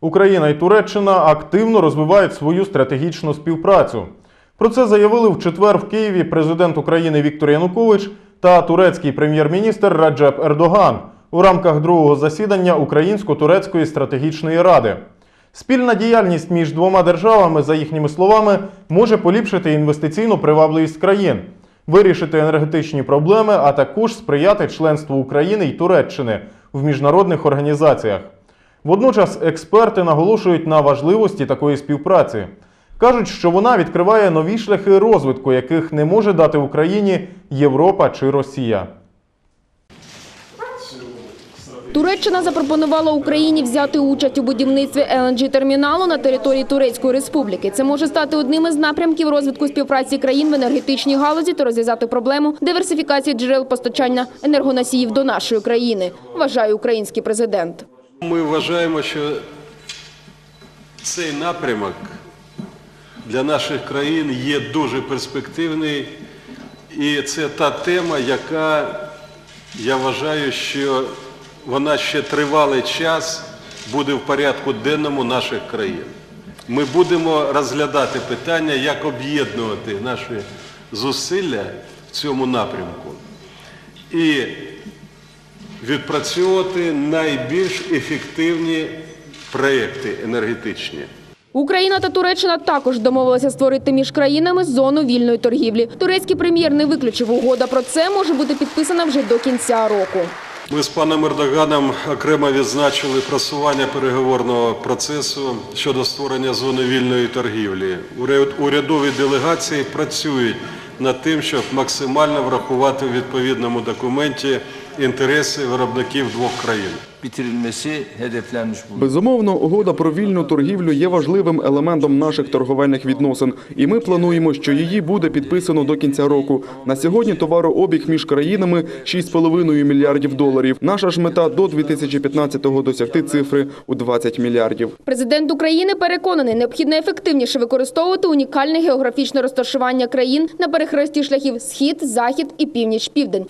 Україна і Туреччина активно розвивають свою стратегічну співпрацю. Про це заявили в четвер в Києві президент України Віктор Янукович та турецький прем'єр-міністр Раджеп Ердоган у рамках другого засідання Українсько-турецької стратегічної ради. Спільна діяльність між двома державами, за їхніми словами, може поліпшити інвестиційну привабливість країн, вирішити енергетичні проблеми, а також сприяти членству України і Туреччини в міжнародних організаціях. Водночас експерти наголошують на важливості такої співпраці. Кажуть, що вона відкриває нові шляхи розвитку, яких не може дати Україні Європа чи Росія. Туреччина запропонувала Україні взяти участь у будівництві LNG-терміналу на території Турецької республіки. Це може стати одним із напрямків розвитку співпраці країн в енергетичній галузі та розв'язати проблему диверсифікації джерел постачання енергоносіїв до нашої країни, вважає український президент. Ми вважаємо, що цей напрямок для наших країн є дуже перспективний, і це та тема, яка я вважаю, що вона ще тривалий час буде в порядку денному наших країн. Ми будемо розглядати питання, як об'єднувати наші зусилля в цьому напрямку. І відпрацьовувати найбільш ефективні проекти енергетичні. Україна та Туреччина також домовилися створити між країнами зону вільної торгівлі. Турецький прем'єр не виключив угода про це може бути підписана вже до кінця року. Ми з паном Ердоганом окремо відзначили просування переговорного процесу щодо створення зони вільної торгівлі. Уряд- Урядові делегації працюють над тим, щоб максимально врахувати в відповідному документі інтереси виробників двох країн. Безумовно, угода про вільну торгівлю є важливим елементом наших торговельних відносин, і ми плануємо, що її буде підписано до кінця року. На сьогодні товарообіг між країнами 6,5 мільярдів доларів. Наша ж мета до 2015-го досягти цифри у 20 мільярдів. Президент України переконаний, необхідно ефективніше використовувати унікальне географічне розташування країн на перехресті шляхів схід, захід і північ-південь.